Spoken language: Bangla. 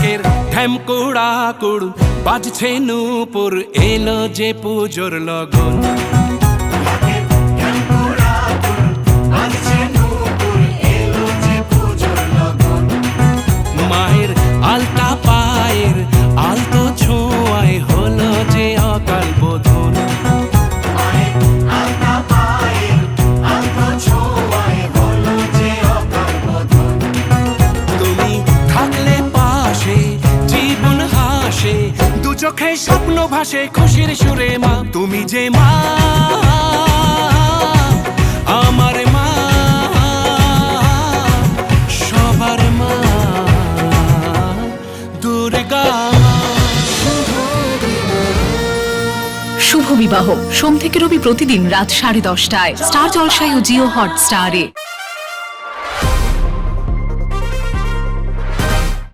ঢাকের ঢ্যাম কুড়া কুড় বাজছে নূপুর এলো যে পুজোর লগন। চোখে স্বপ্ন ভাসে খুশির সুরে মা। তুমি যে মা, আমার মা, সবার মা, দুর্গা শুভ বিবাহ। সোম থেকে রবি প্রতিদিন রাত সাড়ে দশটায়। স্টার জলসায় ও জিও হটস্টারে।